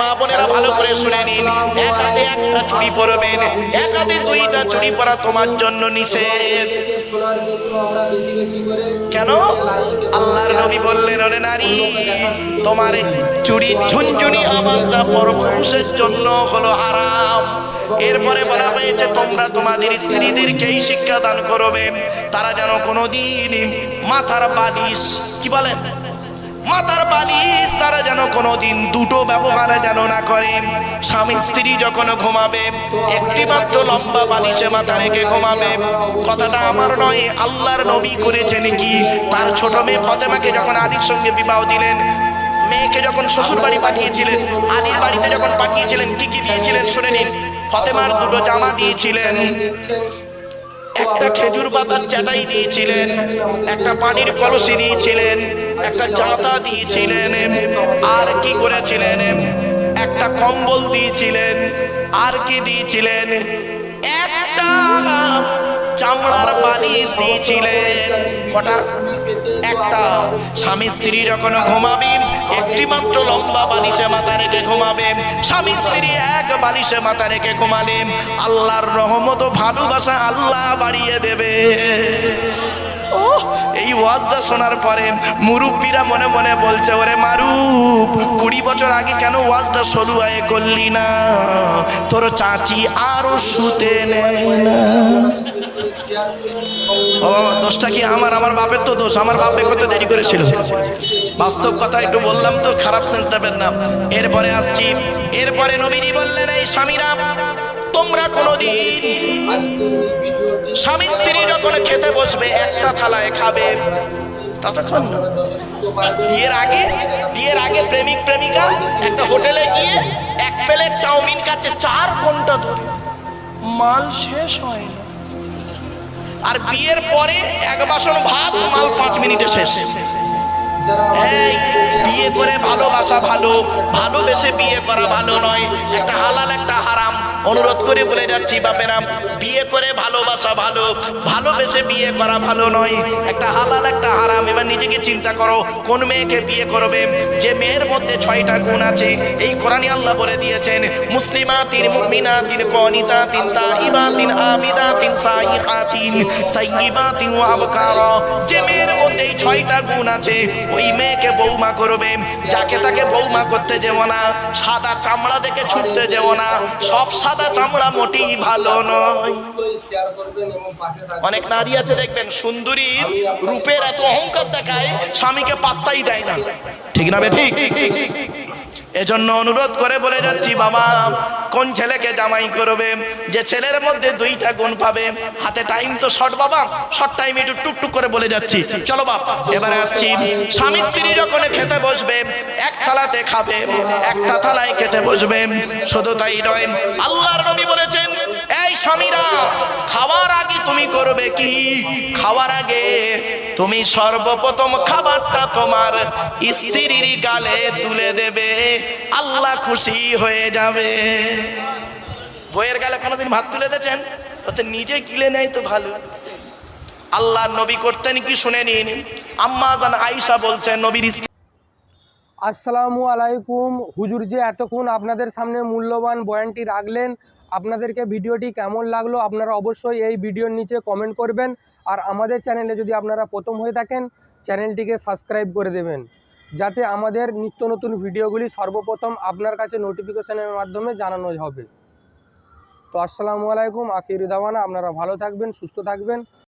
মা বোনেরা ভালো করে শুনে নিন। এক হাতে একটা চুড়ি পরবেন, এক হাতে দুইটা চুড়ি পরা তোমার জন্য নিষেধ। কেন? আল্লাহর নবী বললেন, ওরে নারী, তোমার চুরির ঝুনঝুনি আওয়াজটা পরপুরুষের জন্য হলো হারাম। এরপরে বলা হয়েছে, তোমরা তোমাদের স্ত্রীদেরকেই শিক্ষা দান করবে, তারা যেন কোনোদিন মাথার বালিশ, কি বলেন? মাথার বালিশ তারা যেন কোনোদিন দুটো ব্যবহার যেন না করে। স্বামী স্ত্রী যখন ঘুমাবে, একটি মাত্র লম্বা বালিশে মাথা রেখে ঘুমাবে। কথাটা আমার নয়, আল্লাহর নবী করেছেন কি? তার ছোট মেয়ে ফতেমাকে যখন আদির সঙ্গে বিবাহ দিলেন, মেয়েকে যখন শ্বশুর বাড়ি পাঠিয়েছিলেন আলীর বাড়িতে যখন পাঠিয়েছিলেন, কি কি দিয়েছিলেন শুনে নিন। ফতেমার দুটো জামা দিয়েছিলেন, একটা খেজুর পাতার চাটাই দিয়েছিলেন, একটা পানির কলসি দিয়েছিলেন একটা জাতা দিয়েছিলেন। আর কি করেছিলেন? একটা কম্বল দিয়েছিলেন। আর কি দিয়েছিলেন? একটা চামড়ার বালিশ দিয়েছিলেন। কটা? একটা। স্বামী স্ত্রী যখন ঘুমাবেন একটি মাত্র লম্বা বালিশে মাথা রেখে ঘুমাবেন। স্বামী স্ত্রী এক বালিশে মাথা রেখে ঘুমালেন। আল্লাহর রহমত ভালোবাসা আল্লাহ বাড়িয়ে দেবে। ও এই ওয়াজটা শোনার পরে মুরব্বীরা মনে মনে বলছে, ওরে মারুপ কুড়ি বছর আগে কেন ওয়াজটা সরু আয়ে করলি না? তোর চাচি আরও শুতে নেয় না। ও, দোষটা কি আমার? আমার বাপের তো দোষ। আমার বাপ করতে দেরি করেছিল। বাস্তব কথা একটু বললাম তো, খারাপ সেন্স দেবেন না। এরপরে আসছি। এরপরে নবীজি বললেন, এই স্বামীরা, তোমরা কোনোদিন স্বামী স্ত্রী যখন খেতে বসবে, একটা থালায় খাবে। ততক্ষণ বিয়ের আগে বিয়ের আগে প্রেমিক, প্রেমিকা একটা হোটেলে গিয়ে এক প্লেট চাউমিন খাচ্ছে চার ঘণ্টা ধরে। মাল শেষ হয় না। আর বিয়ের পরে এক বাসন ভাত, মাল পাঁচ মিনিটে শেষ। এই, বিয়ে করে ভালোবাসা ভালো। ভালোবেসে বিয়ে করা ভালো নয়। একটা হালাল, একটা হারাম। অনুরোধ করে বলে যাচ্ছি বাপেরাম বিয়ে করে ভালোবাসা ভালো, ভালোবেসে বিয়ে করা ভালো নয়। একটা হালাল, একটা হারাম, এবার নিজেকে চিন্তা করো, কোন মেয়েকে বিয়ে করবে? যে মেয়ের মধ্যে ছয়টা গুণ আছে, এই কোরআনে আল্লাহ বলে দিয়েছেন মুসলিমা তিন মুমিনা তিন কনিতা তিন তাইবা তিন আবিদা তিন সাইহা তিন সাইয়িবা তিন ওয়াবকারা যে মেয়ের মধ্যে এই ছয়টা গুণ আছে, ওই মেয়েকে বৌমা করবে। যাকে তাকে বৌমা করতে যেও না, সাদা চামড়া দেখে ছুটতে যেও না, সব সাদা চামড়া মোটেই ভালো নয়। অনেক নারী আছে, দেখবেন সুন্দরীর রূপের এত অহংকার দেখায়, স্বামীকে পাত্তাই দেয় না। ঠিক না বে ঠিক? এজন্য অনুরোধ করে বলে যাচ্ছি, বাবা কোন ছেলেকে জামাই করবে? যে ছেলের মধ্যে দুইটা গুণ পাবে। হাতে টাইম তো শর্ট বাবা। শর্ট টাইম একটু টুকটুক করে বলে যাচ্ছি। চলো বাপ, এবারে আসছি। স্বামী স্ত্রী যখন খেতে বসবে, এক থালাতে খাবে, একটা থালায় খেতে বসবে। শুধু তাই নয়, আল্লাহর নবী বলেছেন এই স্বামীরা, খাওয়ার আগে তুমি করবে কি? খাওয়ার আগে তুমি সর্বপ্রথম খাবারটা তোমার স্ত্রীর গালে তুলে দেবে। আল্লাহ খুশি হয়ে যাবে। বইয়ের গালে কোনোদিন ভাত তুলে দিয়েছেন? ওতে নিজে গিলে নেয় তো ভালো। আল্লাহ নবী করতেন কি শুনে নিন। আম্মা জান আয়েশা বলছেন, নবীর স্ত্রী আসসালামু আলাইকুম। হুজুর যে এতক্ষণ আপনাদের সামনে মূল্যবান বয়ানটি রাখলেন, আপনাদেরকে ভিডিওটি কেমন লাগল আপনারা অবশ্যই এই ভিডিওর নিচে কমেন্ট করবেন। আর আমাদের চ্যানেলে যদি আপনারা প্রথম হয়ে থাকেন চ্যানেলটিকে সাবস্ক্রাইব করে দেবেন। যাতে আমাদের নিত্য নতুন ভিডিওগুলি সর্বপ্রথম আপনার কাছে নোটিফিকেশনের মাধ্যমে জানানো হবে। তো আসসালামু আলাইকুম আকির দাওয়ানা। আপনারা ভালো থাকবেন, সুস্থ থাকবেন।